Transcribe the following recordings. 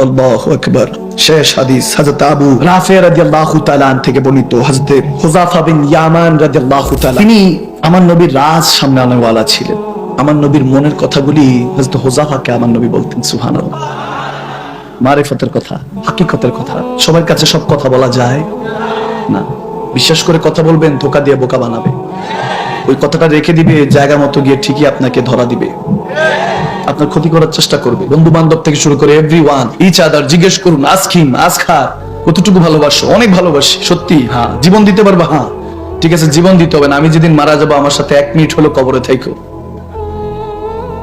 আল্লাহু আকবার। শেষ হাদিস হযরত আবু রাফি রাদিয়াল্লাহু তাআলা থেকে বর্ণিত। হযরত হুযাফা বিন ইয়ামান রাদিয়াল্লাহু তাআলা। তিনি আমার নবীর রাজ ছিলেন। আমার নবীর মনের কথাগুলি হযরত হুযাফাকে আমার নবী বলতেন, সুবহানাল্লাহ। কথা, হাকিকতের কথা। সবার কাছে সব কথা বলা যায়? না। বিশ্বাস করে কথা বলবেন, ধোকা দিয়ে বোকা বানাবে। ওই কথাটা রেখে দিবে জায়গা মতো গিয়ে ঠিকই আপনাকে ধরা দিবে। আপনার ক্ষতি করার চেষ্টা করবে। বন্ধু বান্ধব থেকে শুরু করে এভরি ওয়ান ইচ আদার জিজ্ঞেস করুন আজকিম আজখা কতটুকু ভালোবাসো? অনেক ভালোবাসি, সত্যি হ্যাঁ জীবন দিতে পারবা হ্যাঁ। ঠিক আছে, জীবন দিতে হবে না, আমি যেদিন মারা যাব, আমার সাথে এক মিনিট হলো কবরে থাইকো।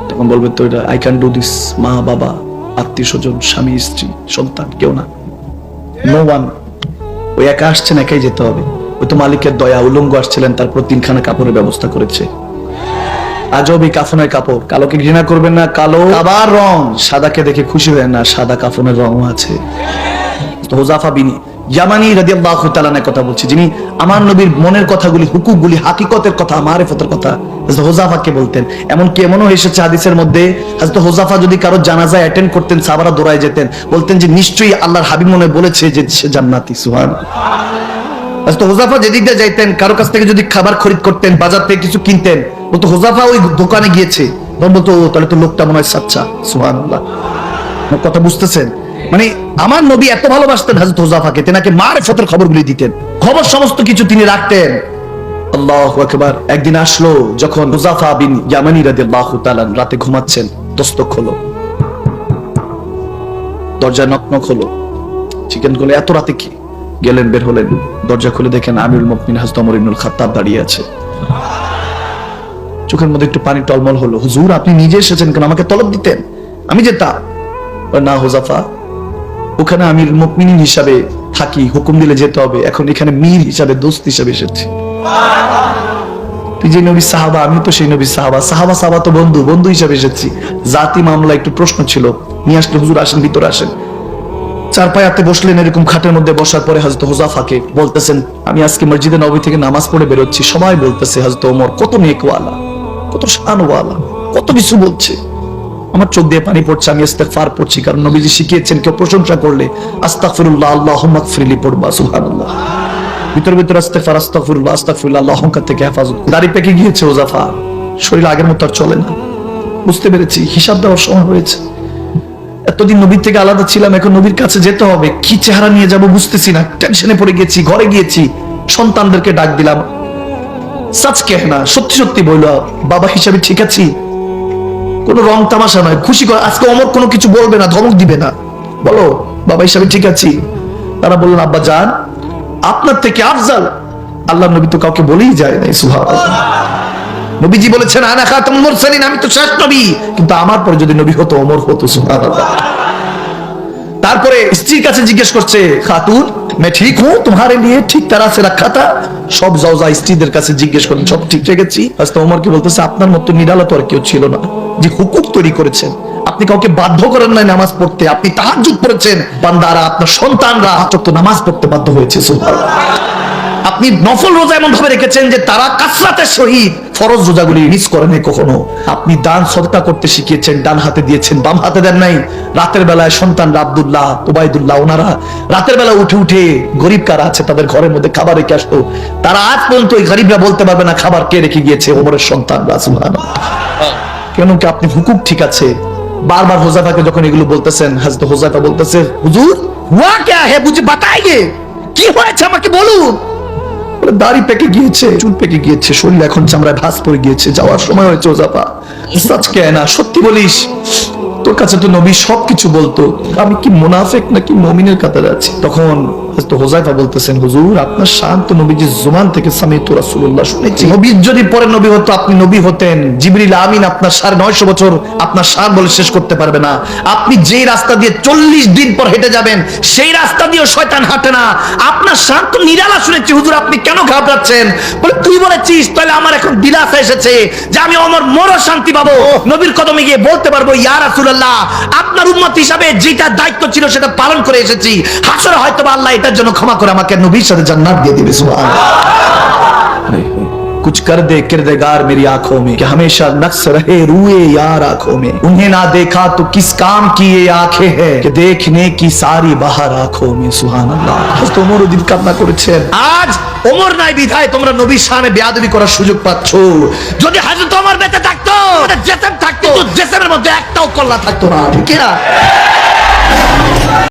তখন বলবে তো এটা আই ক্যান ডু দিস মা, বাবা, আত্মীয় স্বজন, স্বামী, স্ত্রী, সন্তান, কেউ না। নো ওয়ান ওই একা আসছেন, একাই যেতে হবে। ওই তো মালিকের দয়া উলঙ্গ আসছিলেন তারপর তিনখানা কাপড়ের ব্যবস্থা করেছে। আজব এই কাফনের কাপড়। কালোকে ঘৃণা করবেন না? কালো আবার রং। সাদাকে দেখে খুশি হয়, না, সাদা কাফনের রঙও আছে। হোজাফা বিনি ইয়ামানি রাদিয়াল্লাহু তাআলার কথা বলছি, যিনি আমার নবীর মনের কথাগুলি হুকুকগুলি হাকিকতের কথা, মারিফতের কথা, হযরত হোজাফাকে বলতেন। এমন কি এমনও এসেছে হাদিসের মধ্যে, হযরত হোজাফা যদি কারও জানাজা অ্যাটেন্ড করতেন সাহাবারা দৌড়ায় যেতেন, বলতেন যে নিশ্চয়ই আল্লাহর হাবিব মনে বলেছে যে সে জান্নাতি সুবহান হযরত হোজাফা যাইতেন, কারও কাছ থেকে যদি খাবার খরিদ করতেন, বাজার থেকে কিছু কিনতেন, বলতো ওই দোকানে গিয়েছে। বলতো তাহলে তো লোকটা মনে হয় কথা বুঝতেছেন? মানে আমার নবী এত ভালোবাসতেন হাজরত তেনাকে মার ফতের খবরগুলি দিতেন। খবর সমস্ত কিছু তিনি রাখতেন। আল্লাহ একদিন আসলো, যখন হুজাফা বিন ইয়ামানি তাআলা রাতে ঘুমাচ্ছেন, দস্তক হলো দরজা নক নক হলো। চিকেনগুলো এত রাতে কি? গেলেন, বের হলেন। দরজা খুলে দেখেন আমিরুল মুমিনিন, হযরত ওমর ইবনুল খাত্তাব দাঁড়িয়ে আছে। চোখের মধ্যে একটু পানি টলমল হলো। হুজুর, আপনি নিজে এসেছেন কেন? আমাকে তলব দিতেন। আমি যেতাম না, হুজাফা। ওখানে আমির মুকমিনিন হিসাবে থাকি, হুকুম দিলে যেতে হবে। এখন এখানে মীর হিসাবে, দোস্ত হিসাবে এসেছি। তুই যে নবী সাহাবা আমি তো সেই নবী সাহাবা। সাহাবা সাহাবা তো বন্ধু বন্ধু হিসাবে এসেছি। জাতি মামলা একটু প্রশ্ন ছিল। নিয়ে আসলে হুজুর আসেন, ভিতরে আসেন। চার পায়াতে বসলেন এরকম খাটের মধ্যে বসার পরে হযরত হুজাফাকে বলতেছেন, আমি আজকে মসজিদে নবী থেকে নামাজ পড়ে বেরোচ্ছি। সবাই বলতেছে, হযরত ওমর, কত নেকওয়ালা, কত শানওয়ালা, কত কিছু বলছে। আমার চোখ দিয়ে পানি পড়ছে, আমি ইস্তেগফার পড়ছি, কারণ নবীজি শিখিয়েছেন কেউ প্রশংসা করলে, আস্তাগফিরুল্লাহ, আল্লাহুম্মা গফিরলি পড়বা, সুবহানাল্লাহ। ভিতর ভিতর আস্তেগফার আস্তাগফিরুল্লাহ আস্তাগফিরুল্লাহ আল্লাহ অহংকার থেকে হেফাজত। দাড়ি পেকে গিয়েছে ওজাফা শরীর আগের মতো আর চলে না। বুঝতে পেরেছি, হিসাব দেওয়ার সময় হয়েছে। এতদিন নবীর থেকে আলাদা ছিলাম, এখন নবীর কাছে যেতে হবে। কি চেহারা নিয়ে যাব বুঝতেছি না। টেনশনে পড়ে গেছি, ঘরে গিয়েছি। সন্তানদেরকে ডাক দিলাম। সাচ কেহনা সত্যি সত্যি বলল বাবা হিসাবে ঠিক আছি। কোনো রং তামাশা নয়, খুশি করে, আজকে অমর কোনো কিছু বলবে না, ধমক দিবে না। বলো, বাবা হিসাবে ঠিক আছি। তারা বললেন, আব্বা যান, আপনার থেকে আফজাল। আল্লাহ নবী তো কাউকে বলেই যায় নাই, সুবহানাল্লাহ। নবীজি বলেছেন, আনা খাতামুল মুরসালিন, আমি তো শেষ নবী। কিন্তু আমার পরে যদি নবী হতো, অমর হতো, সুবহানাল্লাহ। তারপরে স্ত্রীর কাছে জিজ্ঞেস করছে, খাতুন মে ঠিক হুম তোমার নিয়ে ঠিক তারা আছে? রাখা তা সব জওজা স্ত্রীদের কাছে জিজ্ঞেস করেন, সব ঠিক রেখেছি? হাসতে ওমরকে বলতেছে, আপনার মতো নিরালা তো আর কেউ ছিল না যে হুকুক তৈরি করেছেন। আপনি কাউকে বাধ্য করেন নাই নামাজ পড়তে। আপনি তাহাজুদ পড়েছেন। বান্দারা, আপনার সন্তানরা তো নামাজ পড়তে বাধ্য হয়েছে, সুবহানাল্লাহ। আপনি নফল রোজা এমন ভাবে রেখেছেন যে তারা কাসরাতের সহিত ফরজ রোজাগুলি মিস করেন নাই কখনো। আপনি দান সদকা করতে শিখিয়েছেন, ডান হাতে দিয়েছেন, বাম হাতে দেন নাই। রাতের বেলায় সন্তান আব্দুল্লাহ ওবায়দুল্লাহ ওনারা রাতের বেলা উঠে উঠে গরিব কারা আছে তাদের ঘরের মধ্যে খাবার রেখে আসতো। তারা আজ পর্যন্ত ওই গরিবরা বলতে পারবে না খাবার কে রেখে গিয়েছে ওমরের সন্তান কেন কি আপনি হুকুক ঠিক আছে? বারবার হোজাফাকে যখন এগুলো বলতেছেন, হাজরত হোজাফা বলতেছে, হুজুর, হুয়া কে হে বুঝে বাতাইয়ে। কি হয়েছে আমাকে বলুন? বলে, দাড়ি পেকে গিয়েছে চুল পেকে গিয়েছে শরীর এখন চামড়ায় ভাস পড়ে গিয়েছে যাওয়ার সময় হয়েছে ওজাপা। সাচ সত্যি বলিস। তোর কাছে তো নবী সবকিছু বলতো। আমি কি মুনাফেক নাকি মমিনের কাতারে আছি? তখন হযরত হোজাইফা বলতেছেন, হুজুর, আপনার শান্ত জুমান থেকে সামিতু রাসূলুল্লাহ শুনেছি। যদি পরে নবী হতো, আপনি নবী হতেন। জিবরিল আমিন আপনার সাড়ে নয়শো বছর আপনার সার বলে শেষ করতে পারবে না। আপনি যেই রাস্তা দিয়ে চল্লিশ দিন পর হেঁটে যাবেন, সেই রাস্তা দিয়েও শয়তান হাঁটে না। আপনার শান্ত নিরালা শুনেছি। হুজুর, আপনি কেন ঘাবড়াচ্ছেন? বলে তুই বলেছিস তাহলে আমার এখন দিলাসা এসেছে যে আমি অমর মর শান্তি পাবো। নবীর কদমে গিয়ে বলতে পারব ইয়া রাসূলুল্লাহ আপনার উম্মত হিসাবে যেটা দায়িত্ব ছিল সেটা পালন করে এসেছি। হাসরে হয়তো আল্লাহ এটার জন্য ক্ষমা করে আমাকে নবীর সাথে জান্নাত দিয়ে দিবে সুবহানাল্লাহ। कुछ कर दे किरदेगार मेरी आंखों में कि हमेशा नक्स रहे रुए यार आंखों में उन्हें ना देखा तो किस काम की ये आंखें हैं कि देखने की सारी बाहर आंखों में सुहान আল্লাহ হযরত ওমর উদ্দিন কান্না করেছেন আজ ওমর নাই বিধায় তোমরা নবীর সামনে বেয়াদবি করার সুযোগ পাচ্ছ যদি হযরত ওমর বেঁচে থাকতো জেসেম থাকতো কিন্তু জেসেমের মধ্যে একটাও কল্লা থাকতো না ঠিক না